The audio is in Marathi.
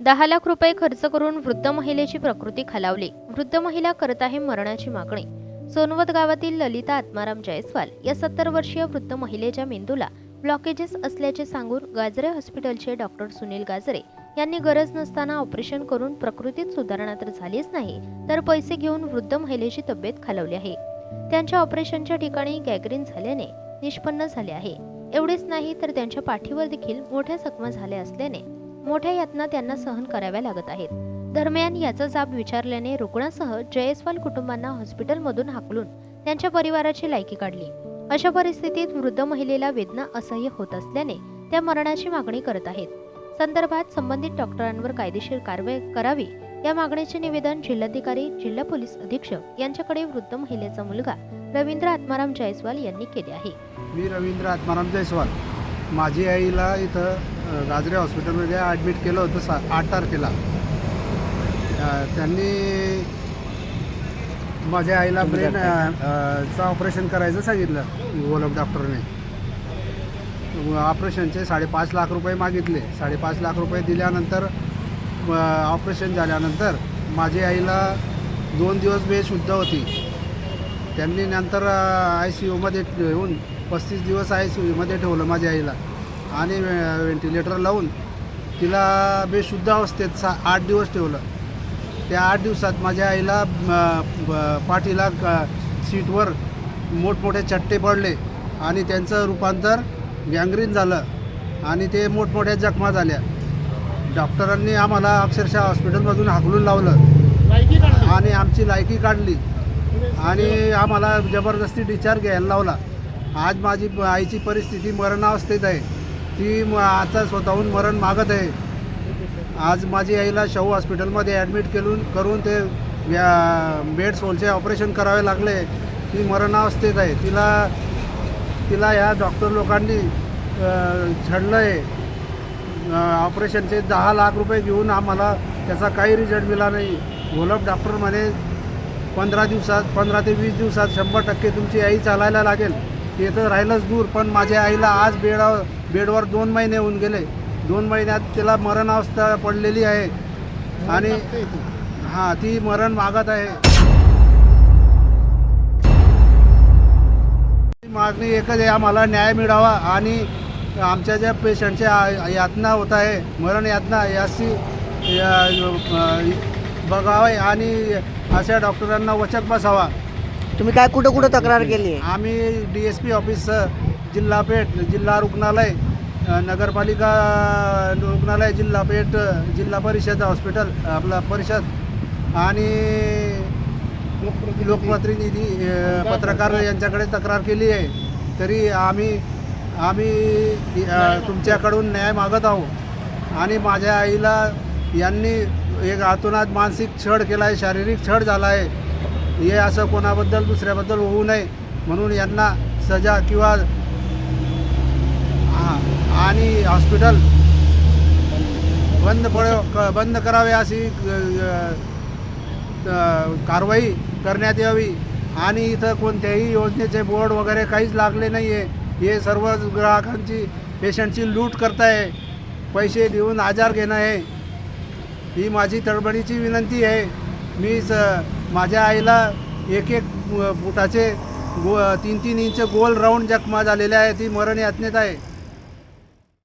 दहा लाख रुपये खर्च करून वृद्ध महिलेची प्रकृती खालावली. वृद्ध महिला करत आहे मरणाची मागणी. सोनवत गावातील ललिता आत्माराम जयस्वाल या सत्तर वर्षीय वृद्ध महिलेच्या मेंदूला ब्लॉकेजेस असल्याचे सांगून गाजरे हॉस्पिटलचे डॉक्टर सुनील गाजरे यांनी गरज नसताना ऑपरेशन करून प्रकृतीत सुधारणा तर झालीच नाही तर पैसे घेऊन वृद्ध महिलेची तब्येत खालवली आहे. त्यांच्या ऑपरेशनच्या ठिकाणी गॅग्रीन झाल्याने निष्पन्न झाले आहे. एवढेच नाही तर त्यांच्या पाठीवर देखील मोठ्या जखमा झाल्या असल्याने मोठ्या यातना त्यांना सहन कराव्या लागत आहेत. दरम्यान याचा जाब विचारल्याने रुग्णासह जयस्वाल कुटुंबांना हॉस्पिटलमधून हाकलून त्यांच्या परिवाराची लायकी काढली. अशा परिस्थितीत वृद्ध महिलेला वेदना असह्य होत असल्याने त्या मरणाची मागणी करत आहेत. संदर्भात संबंधित डॉक्टरांवर कायदेशीर कारवाई करावी या मागणीचे निवेदन जिल्हाधिकारी जिल्हा पोलीस अधीक्षक यांच्याकडे वृद्ध महिलेचा मुलगा रवींद्र आत्माराम जयस्वाल यांनी केले आहे. मी रवींद्र आत्माराम जयस्वाल. माझी आईला इथं अ, गाजरे हॉस्पिटलमध्ये ॲडमिट केलं होतं सा आठ तारखेला. त्यांनी माझ्या आईला ब्रेन चं ऑपरेशन करायचं सांगितलं गोलक डॉक्टरने ऑपरेशनचे साडेपाच लाख रुपये मागितले. साडेपाच लाख रुपये दिल्यानंतर ऑपरेशन झाल्यानंतर माझी आईला दोन दिवस बेशुद्ध होती. त्यांनी नंतर आय सी यूमध्ये ठेवून पस्तीस दिवस आय सी यूमध्ये ठेवलं माझ्या आईला. आणि व्हेंटिलेटर लावून तिला बेशुद्ध अवस्थेत सा आठ दिवस ठेवलं. त्या आठ दिवसात माझ्या आईला पाठीला सीटवर मोठमोठे चट्टे पडले आणि त्यांचं रूपांतर गँग्रीन झालं आणि ते मोठमोठ्या जखमा झाल्या. डॉक्टरांनी आम्हाला अक्षरशः हॉस्पिटलमधून हाकलून लावलं आणि आमची लायकी काढली आणि आम्हाला जबरदस्ती डिस्चार्ज घ्यायला लावला. आज माझी आईची परिस्थिती मरणावस्थेत आहे. ती म- आता स्वतःहून मरण मागत आहे. आज माझी आईला शाहू हॉस्पिटलमध्ये ॲडमिट केलून करून ते बेड सोलचे ऑपरेशन करावे लागले. ती मरणावस्थेत आहे. तिला तिला ह्या डॉक्टर लोकांनी छडलं आहे ऑपरेशनचे दहा लाख रुपये घेऊन आम्हाला त्याचा काही रिझल्ट मिळाला नाही. घोलप डॉक्टर म्हणे पंधरा दिवसात पंधरा ते वीस दिवसात शंभर टक्के तुमची आई चालायला लागेल. ते तर राहिलंच दूर पण माझ्या आईला आज बेडावर बेडवर दोन महिने होऊन गेले. दोन महिन्यात तिला मरणावस्था पडलेली आहे. आणि हां ती मरण मागत आहे. मागणी एकच आहे आम्हाला न्याय मिळावा आणि आमच्या ज्या पेशंटच्या यातना होत आहे मरण यातना याची बघावे आणि अशा डॉक्टरांना वचक बसावा. तुम्ही काय कुठं कुठं तक्रार केली आम्ही डी एस पी ऑफिस जिल्हा पेठ जिल्हा रुग्णालय नगरपालिका रुग्णालय जिल्हा पेठ जिल्हा परिषद हॉस्पिटल आपला परिषद आणि लोकप्रतिनिधी पत्रकार यांच्याकडे तक्रार केली आहे. तरी आम्ही आम्ही तुमच्याकडून न्याय मागत आहोत. आणि माझ्या आईला यांनी एक आतोनात मानसिक छळ केला आहे शारीरिक छळ झाला आहे हे असं कोणाबद्दल दुसऱ्याबद्दल होऊ नये. म्हणून यांना सजा किंवा हां आणि हॉस्पिटल बंद पड क- बंद करावे अशी कारवाई करण्यात यावी. आणि इथं कोणत्याही योजनेचे बोर्ड वगैरे काहीच लागले नाही आहे हे सर्व ग्राहकांची पेशंटची लूट करताय. पैसे देऊन आजार घेणं आहे. ही माझी तडबडीची विनंती आहे. मी स माझ्या आईला एक एक फुटाचे गो तीन तीन इंच गोल राऊंड जखमा झालेल्या आहे ती मरण यातनेत आहे.